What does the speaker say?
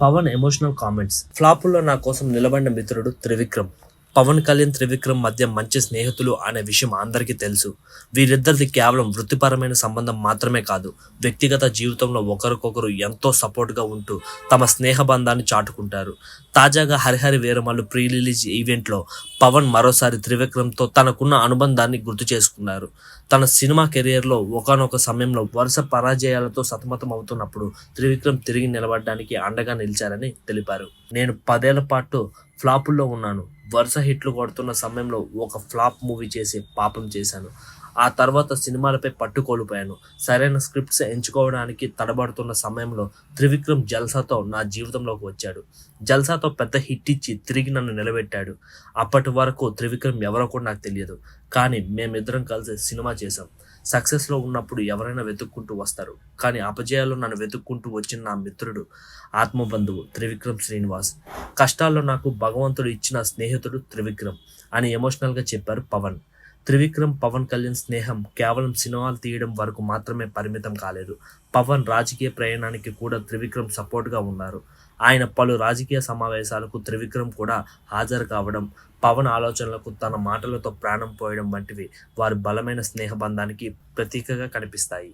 Pawan emotional comments. ఫ్లాపుల్లో నా కోసం నిలబడిన మిత్రుడు త్రివిక్రమ్. పవన్ కళ్యాణ్ త్రివిక్రమ్ మధ్య మంచి స్నేహితులు అనే విషయం అందరికీ తెలుసు. వీరిద్దరిది కేవలం వృత్తిపరమైన సంబంధం మాత్రమే కాదు వ్యక్తిగత జీవితంలో ఒకరికొకరు ఎంతో సపోర్ట్గా ఉంటూ తమ స్నేహ బంధాన్ని చాటుకుంటారు. తాజాగా హరిహరి వీరమల్లు ప్రీ రిలీజ్ ఈవెంట్లో పవన్ మరోసారి త్రివిక్రమ్తో తనకున్న అనుబంధాన్ని గుర్తు చేసుకున్నారు. తన సినిమా కెరియర్లో ఒకనొక సమయంలో వరుస పరాజయాలతో సతమతం అవుతున్నప్పుడు త్రివిక్రమ్ తిరిగి నిలబడడానికి అండగా నిలిచారని తెలిపారు. నేను పదేళ్ళ పాటు ఫ్లాపుల్లో ఉన్నాను. వరుస హిట్లు కొడుతున్న సమయంలో ఒక ఫ్లాప్ మూవీ చేసి పాపం చేశాను. ఆ తర్వాత సినిమాలపై పట్టుకోల్పోయాను. సరైన స్క్రిప్ట్స్ ఎంచుకోవడానికి తడబడుతున్న సమయంలో త్రివిక్రమ్ జల్సాతో నా జీవితంలోకి వచ్చాడు. జల్సాతో పెద్ద హిట్ ఇచ్చి తిరిగి నన్ను నిలబెట్టాడు. అప్పటి వరకు త్రివిక్రమ్ ఎవరో కూడా నాకు తెలియదు. కానీ మేమిద్దరం కలిసి సినిమా చేశాం. సక్సెస్లో ఉన్నప్పుడు ఎవరైనా వెతుక్కుంటూ వస్తారు. కానీ అపజయాల్లో నన్ను వెతుక్కుంటూ వచ్చిన నా మిత్రుడు ఆత్మబంధువు త్రివిక్రమ్ శ్రీనివాస్. కష్టాల్లో నాకు భగవంతుడు ఇచ్చిన స్నేహితుడు త్రివిక్రమ్ అని ఎమోషనల్గా చెప్పారు పవన్. త్రివిక్రమ్ పవన్ కళ్యాణ్ స్నేహం కేవలం సినిమాలు తీయడం వరకు మాత్రమే పరిమితం కాలేదు. పవన్ రాజకీయ ప్రయాణానికి కూడా త్రివిక్రమ్ సపోర్ట్గా ఉన్నారు. ఆయన పలు రాజకీయ సమావేశాలకు త్రివిక్రమ్ కూడా హాజరు కావడం పవన్ ఆలోచనలకు తన మాటలతో ప్రాణం పోయడం వంటివి వారి బలమైన స్నేహ బంధానికి ప్రతీకగా కనిపిస్తాయి.